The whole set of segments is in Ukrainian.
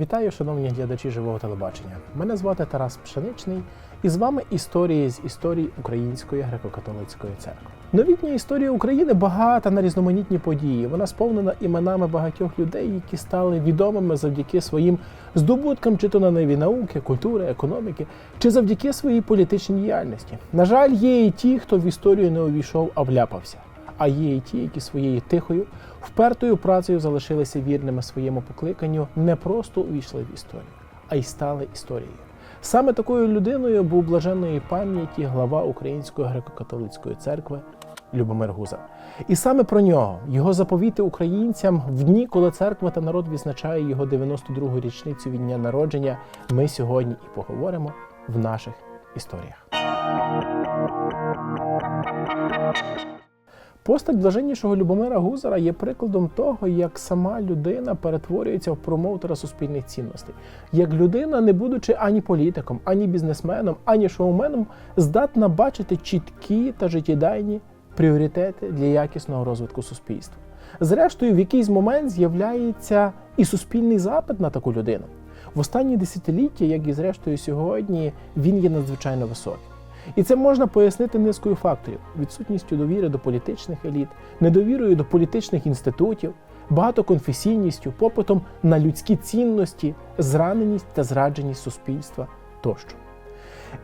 Вітаю, шановні глядачі живого телебачення. Мене звати Тарас Пшеничний, і з вами історії з історії Української греко-католицької церкви. Новітня історія України багата на різноманітні події. Вона сповнена іменами багатьох людей, які стали відомими завдяки своїм здобуткам, чи то на ниві науки, культури, економіки, чи завдяки своїй політичній діяльності. На жаль, є і ті, хто в історію не увійшов, а вляпався. А є і ті, які своєю тихою, впертою працею залишилися вірними своєму покликанню, не просто увійшли в історію, а й стали історією. Саме такою людиною був блаженної пам'яті глава Української греко-католицької церкви Любомир Гузар. І саме про нього, його заповіти українцям в дні, коли церква та народ відзначає його 92-гу річницю від дня народження, ми сьогодні і поговоримо в наших історіях. Постать блаженнішого Любомира Гузара є прикладом того, як сама людина перетворюється в промоутера суспільних цінностей, як людина, не будучи ані політиком, ані бізнесменом, ані шоуменом, здатна бачити чіткі та життєдайні пріоритети для якісного розвитку суспільства. Зрештою, в якийсь момент з'являється і суспільний запит на таку людину. В останні десятиліття, як і зрештою сьогодні, він є надзвичайно високий. І це можна пояснити низкою факторів: відсутністю довіри до політичних еліт, недовірою до політичних інститутів, багатоконфесійністю, попитом на людські цінності, зраненість та зрадженість суспільства тощо.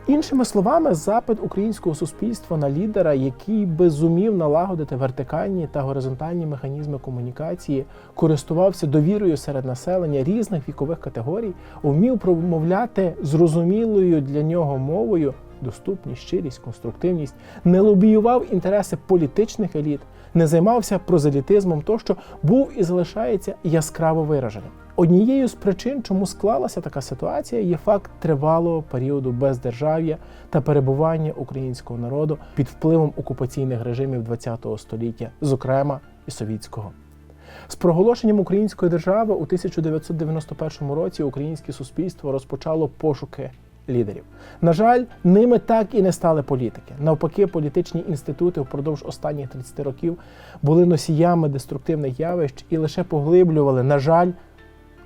Іншими словами, запит українського суспільства на лідера, який би зумів налагодити вертикальні та горизонтальні механізми комунікації, користувався довірою серед населення різних вікових категорій, вмів промовляти зрозумілою для нього мовою, доступність, щирість, конструктивність, не лобіював інтереси політичних еліт, не займався прозелітизмом, тощо був і залишається яскраво вираженим. Однією з причин, чому склалася така ситуація, є факт тривалого періоду бездержав'я та перебування українського народу під впливом окупаційних режимів ХХ століття, зокрема і совітського. З проголошенням української держави у 1991 році українське суспільство розпочало пошуки лідерів. На жаль, ними так і не стали політики. Навпаки, політичні інститути впродовж останніх 30 років були носіями деструктивних явищ і лише поглиблювали, на жаль,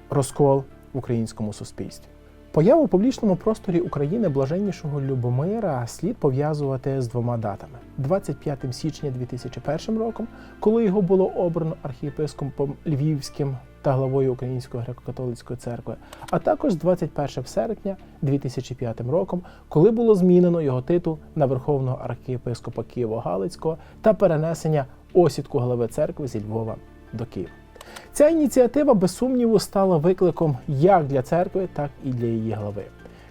розкол в українському суспільстві. Появу в публічному просторі України блаженнішого Любомира слід пов'язувати з двома датами: 25 січня 2001 роком, коли його було обрано архієпископом Львівським та главою Української греко-католицької церкви, а також 21 серпня 2005 роком, коли було змінено його титул на Верховного архієпископа Києво-Галицького та перенесення осідку глави церкви зі Львова до Києва. Ця ініціатива, без сумніву, стала викликом як для церкви, так і для її глави.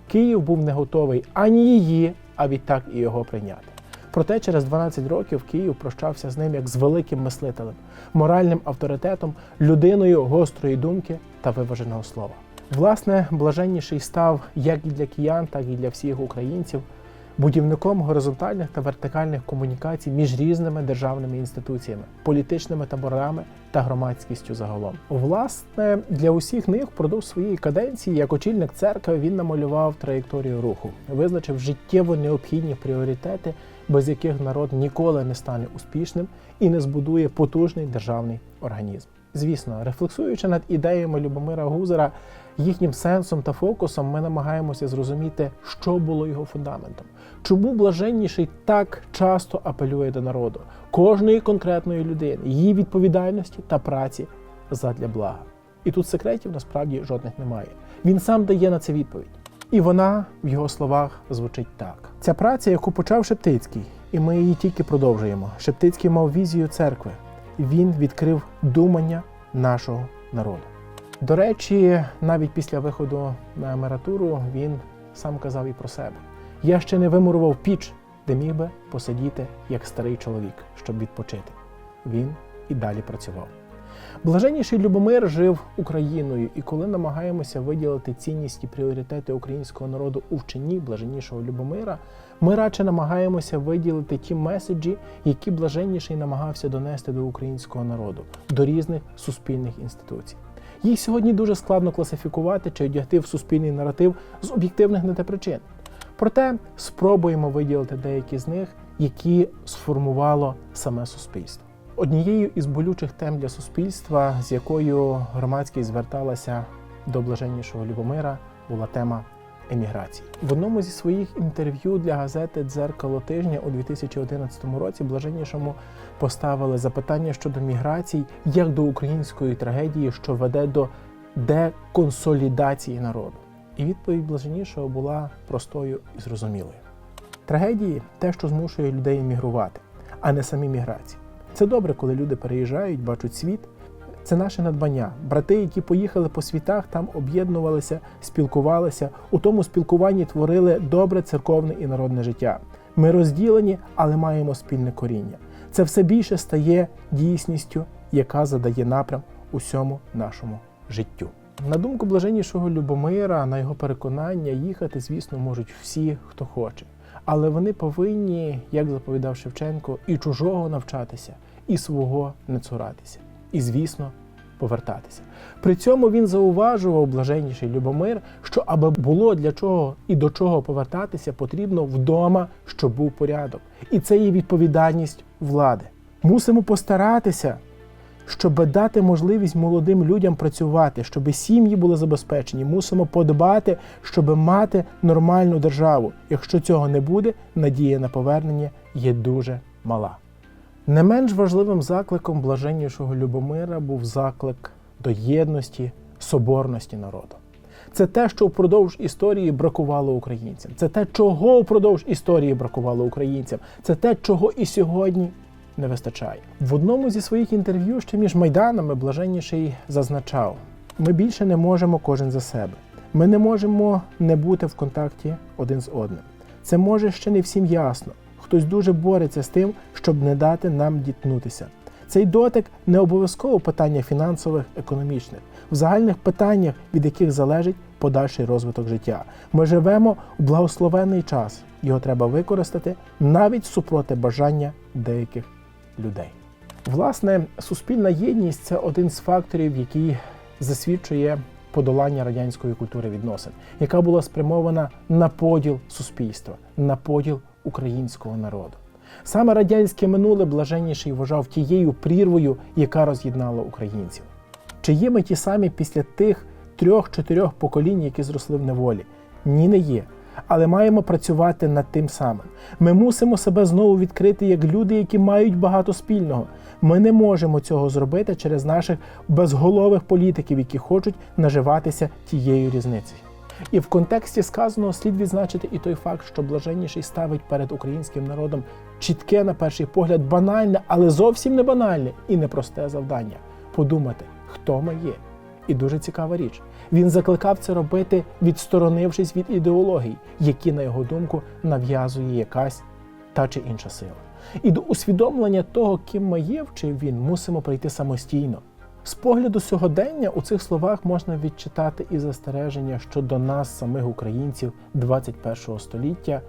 Київ був не готовий ані її, а відтак і його прийняти. Проте через 12 років Київ прощався з ним як з великим мислителем, моральним авторитетом, людиною гострої думки та виваженого слова. Власне, блаженніший став як і для киян, так і для всіх українців будівником горизонтальних та вертикальних комунікацій між різними державними інституціями, політичними таборами та громадськістю загалом. Власне, для усіх них впродовж своєї каденції, як очільник церкви, він намалював траєкторію руху, визначив життєво необхідні пріоритети, без яких народ ніколи не стане успішним і не збудує потужний державний організм. Звісно, рефлексуючи над ідеями Любомира Гузера, їхнім сенсом та фокусом, ми намагаємося зрозуміти, що було його фундаментом. Чому блаженніший так часто апелює до народу, кожної конкретної людини, її відповідальності та праці задля блага. І тут секретів насправді жодних немає. Він сам дає на це відповідь. І вона в його словах звучить так: ця праця, яку почав Шептицький, і ми її тільки продовжуємо. Шептицький мав візію церкви. Він відкрив думання нашого народу. До речі, навіть після виходу на емературу він сам казав і про себе: я ще не вимурував піч, де міг би посидіти як старий чоловік, щоб відпочити. Він і далі працював. Блаженніший Любомир жив Україною, і коли намагаємося виділити цінність і пріоритети українського народу у вченні блаженнішого Любомира, ми радше намагаємося виділити ті меседжі, які блаженніший намагався донести до українського народу, до різних суспільних інституцій. Їх сьогодні дуже складно класифікувати чи одягти в суспільний наратив з об'єктивних на те причин. Проте спробуємо виділити деякі з них, які сформувало саме суспільство. Однією із болючих тем для суспільства, з якою громадськість зверталася до блаженнішого Любомира була тема еміграції. В одному зі своїх інтерв'ю для газети Дзеркало тижня у 2011 році блаженнішому поставили запитання щодо міграцій як до української трагедії, що веде до деконсолідації народу. І відповідь блаженнішого була простою і зрозумілою. Трагедії те, що змушує людей емігрувати, а не самі міграції. Це добре, коли люди переїжджають, бачать світ. Це наше надбання. Брати, які поїхали по світах, там об'єднувалися, спілкувалися. У тому спілкуванні творили добре церковне і народне життя. Ми розділені, але маємо спільне коріння. Це все більше стає дійсністю, яка задає напрям усьому нашому життю. На думку блаженнішого Любомира, на його переконання, їхати, звісно, можуть всі, хто хоче. Але вони повинні, як заповідав Шевченко, і чужого навчатися, і свого не цуратися, і, звісно, повертатися. При цьому він зауважував блаженніший Любомир, що аби було для чого і до чого повертатися, потрібно вдома, щоб був порядок. І це є відповідальність влади. Мусимо постаратися, щоб дати можливість молодим людям працювати, щоб сім'ї були забезпечені. Мусимо подбати, щоб мати нормальну державу. Якщо цього не буде, надія на повернення є дуже мала. Не менш важливим закликом блаженнішого Любомира був заклик до єдності, соборності народу. Це те, що впродовж історії бракувало українцям. Це те, чого впродовж історії бракувало українцям. Це те, чого і сьогодні не вистачає. В одному зі своїх інтерв'ю ще між майданами блаженніший зазначав: ми більше не можемо кожен за себе. Ми не можемо не бути в контакті один з одним. Це може ще не всім ясно. Хтось дуже бореться з тим, щоб не дати нам дітнутися. Цей дотик не обов'язково питання фінансових, економічних, в загальних питаннях, від яких залежить подальший розвиток життя. Ми живемо в благословенний час. Його треба використати навіть супроти бажання деяких людей. Власне, суспільна єдність це один з факторів, який засвідчує подолання радянської культури відносин, яка була спрямована на поділ суспільства, на поділ українського народу. Саме радянське минуле блаженніший вважав тією прірвою, яка роз'єднала українців. Чи є ми ті самі після тих трьох-чотирьох поколінь, які зросли в неволі? Ні, не є. Але маємо працювати над тим самим. Ми мусимо себе знову відкрити як люди, які мають багато спільного. Ми не можемо цього зробити через наших безголових політиків, які хочуть наживатися тією різницею. І в контексті сказаного слід відзначити і той факт, що блаженніший ставить перед українським народом чітке, на перший погляд, банальне, але зовсім не банальне і непросте завдання подумати, хто ми є. І дуже цікава річ. Він закликав це робити, відсторонившись від ідеологій, які, на його думку, нав'язує якась та чи інша сила. І до усвідомлення того, ким ми є, вчив він, мусимо прийти самостійно. З погляду сьогодення у цих словах можна відчитати і застереження щодо нас, самих українців 21 століття,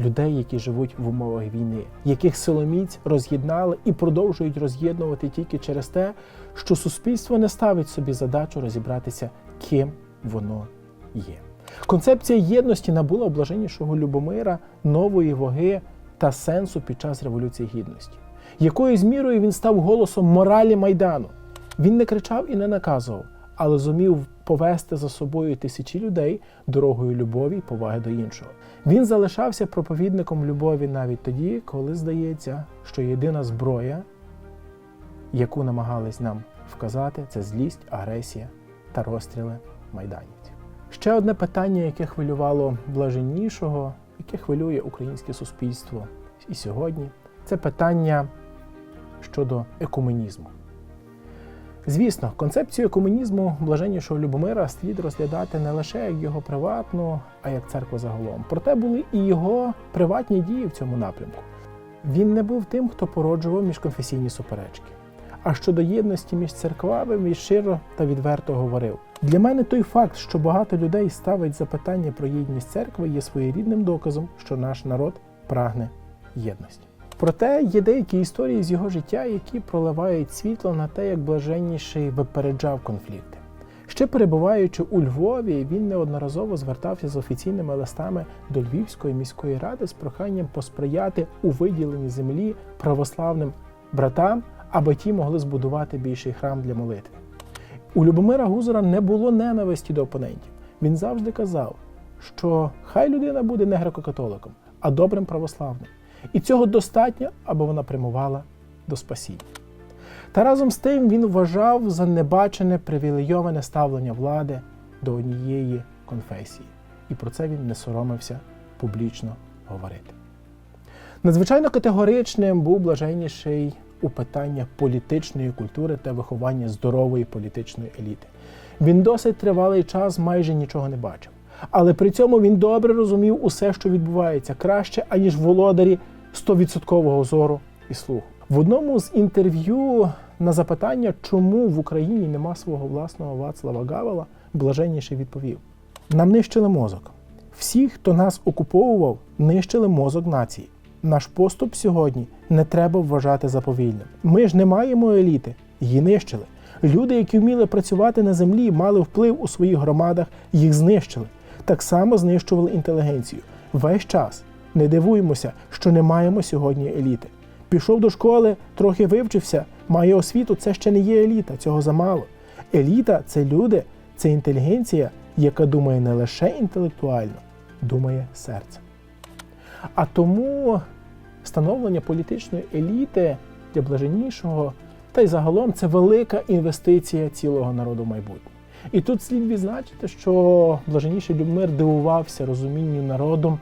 людей, які живуть в умовах війни, яких силоміць роз'єднали і продовжують роз'єднувати тільки через те, що суспільство не ставить собі задачу розібратися, ким воно є. Концепція єдності набула блаженнішого Любомира нової ваги та сенсу під час Революції Гідності. Якоюсь мірою він став голосом моралі Майдану. Він не кричав і не наказував, але зумів повести за собою тисячі людей дорогою любові й поваги до іншого. Він залишався проповідником любові навіть тоді, коли здається, що єдина зброя, яку намагались нам вказати, це злість, агресія та розстріли майданівців. Ще одне питання, яке хвилювало блаженнішого, яке хвилює українське суспільство і сьогодні, це питання щодо екуменізму. Звісно, концепцію екуменізму блаженнішого Любомира слід розглядати не лише як його приватну, а як церкву загалом. Проте були і його приватні дії в цьому напрямку. Він не був тим, хто породжував міжконфесійні суперечки. А щодо єдності між церквами, він щиро та відверто говорив: для мене той факт, що багато людей ставить запитання про єдність церкви, є своєрідним доказом, що наш народ прагне єдності. Проте є деякі історії з його життя, які проливають світло на те, як блаженніший випереджав конфлікти. Ще перебуваючи у Львові, він неодноразово звертався з офіційними листами до Львівської міської ради з проханням посприяти у виділенні землі православним братам, аби ті могли збудувати більший храм для молитви. У Любомира Гузера не було ненависті до опонентів. Він завжди казав, що хай людина буде не греко-католиком, а добрим православним. І цього достатньо, аби вона прямувала до спасіння. Та разом з тим він вважав за небачене привілейоване ставлення влади до однієї конфесії. І про це він не соромився публічно говорити. Надзвичайно категоричним був блаженніший у питаннях політичної культури та виховання здорової політичної еліти. Він досить тривалий час майже нічого не бачив. Але при цьому він добре розумів усе, що відбувається, краще, аніж володарі 100% зору і слуху. В одному з інтерв'ю на запитання, чому в Україні нема свого власного Вацлава Гавела, блаженніший відповів: нам нищили мозок. Всі, хто нас окуповував, нищили мозок нації. Наш поступ сьогодні не треба вважати за повільним. Ми ж не маємо еліти, її нищили. Люди, які вміли працювати на землі, мали вплив у своїх громадах, їх знищили. Так само знищували інтелігенцію. Весь час не дивуємося, що не маємо сьогодні еліти. Пішов до школи, трохи вивчився, має освіту. Це ще не є еліта, цього замало. Еліта це люди, це інтелігенція, яка думає не лише інтелектуально, думає серцем. А тому становлення політичної еліти для блаженнішого, та й загалом це велика інвестиція цілого народу в майбутнє. І тут слід відзначити, що блаженніший Любмир дивувався розумінню народом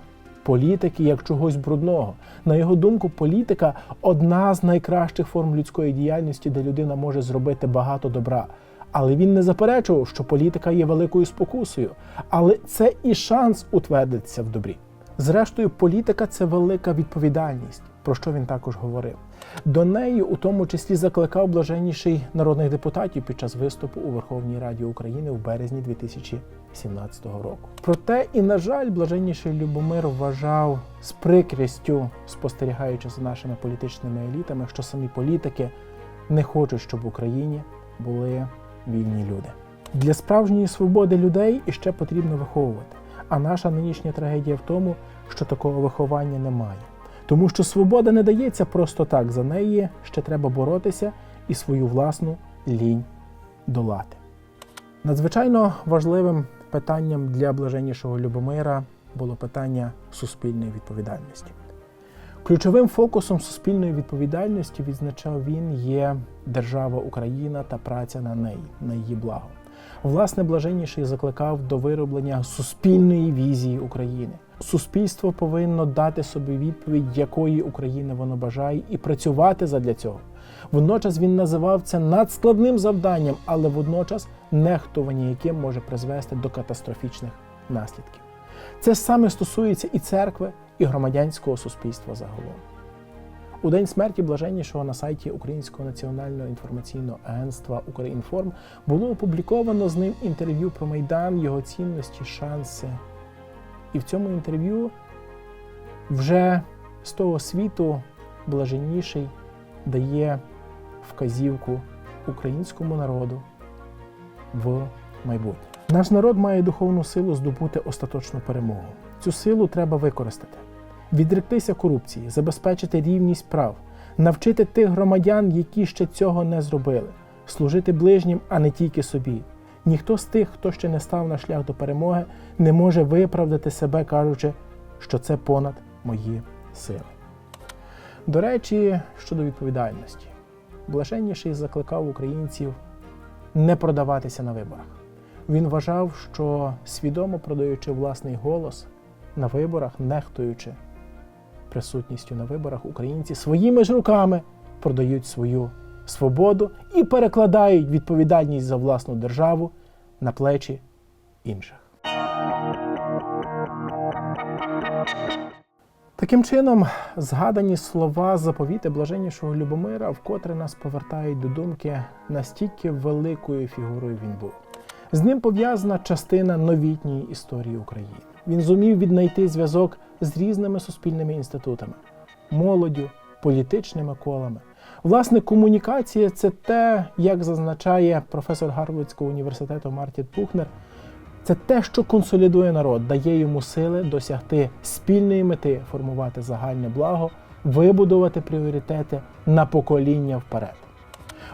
політики як чогось брудного. На його думку, політика одна з найкращих форм людської діяльності, де людина може зробити багато добра. Але він не заперечував, що політика є великою спокусою, але це і шанс утвердитися в добрі. Зрештою, політика це велика відповідальність, про що він також говорив. До неї, у тому числі, закликав блаженніший народних депутатів під час виступу у Верховній Раді України в березні 2017 року. Проте і, на жаль, блаженніший Любомир вважав з прикрістю, спостерігаючи за нашими політичними елітами, що самі політики не хочуть, щоб в Україні були вільні люди. Для справжньої свободи людей іще потрібно виховувати. А наша нинішня трагедія в тому, що такого виховання немає. Тому що свобода не дається просто так, за неї ще треба боротися і свою власну лінь долати. Надзвичайно важливим питанням для блаженнішого Любомира було питання суспільної відповідальності. Ключовим фокусом суспільної відповідальності, відзначав він, є держава Україна та праця на неї, на її благо. Власне, блаженніший закликав до вироблення суспільної візії України. Суспільство повинно дати собі відповідь, якої України воно бажає, і працювати задля цього. Водночас він називав це надскладним завданням, але водночас нехтування, яким може призвести до катастрофічних наслідків. Це саме стосується і церкви, і громадянського суспільства загалом. У день смерті блаженнішого на сайті Українського національного інформаційного агентства Українформ було опубліковано з ним інтерв'ю про Майдан, його цінності, шанси. І в цьому інтерв'ю вже з того світу блаженніший дає вказівку українському народу в майбутнє. Наш народ має духовну силу здобути остаточну перемогу. Цю силу треба використати відректися корупції, забезпечити рівність прав, навчити тих громадян, які ще цього не зробили, служити ближнім, а не тільки собі. Ніхто з тих, хто ще не став на шлях до перемоги, не може виправдати себе, кажучи, що це понад мої сили. До речі, щодо відповідальності, блаженніший закликав українців не продаватися на виборах. Він вважав, що свідомо продаючи власний голос на виборах, нехтуючи присутністю на виборах, українці своїми ж руками продають свою свободу і перекладають відповідальність за власну державу на плечі інших. Таким чином, згадані слова заповіти блаженнішого Любомира вкотре нас повертають до думки, настільки великою фігурою він був. З ним пов'язана частина новітньої історії України. Він зумів віднайти зв'язок з різними суспільними інститутами, молоддю, політичними колами. Власне, комунікація це те, як зазначає професор Гарвардського університету Мартін Пухнер, це те, що консолідує народ, дає йому сили досягти спільної мети, формувати загальне благо, вибудувати пріоритети на покоління вперед.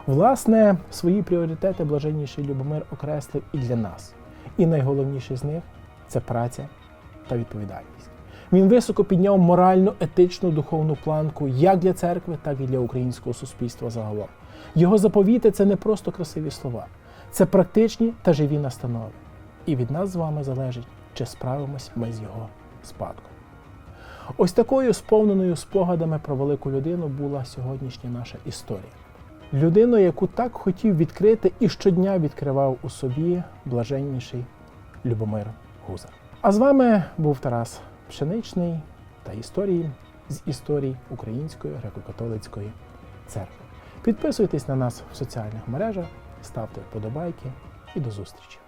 Власне, свої пріоритети блаженніший Любомир окреслив і для нас. І найголовніше з них це праця та відповідальність. Він високо підняв моральну, етичну, духовну планку як для церкви, так і для українського суспільства загалом. Його заповіти це не просто красиві слова, це практичні та живі настанови. І від нас з вами залежить, чи справимось ми з його спадком. Ось такою сповненою спогадами про велику людину була сьогоднішня наша історія. Людину, яку так хотів відкрити і щодня відкривав у собі блаженніший Любомир Гузар. А з вами був Тарас Пшеничний та історії з історій Української греко-католицької церкви. Підписуйтесь на нас в соціальних мережах, ставте вподобайки і до зустрічі!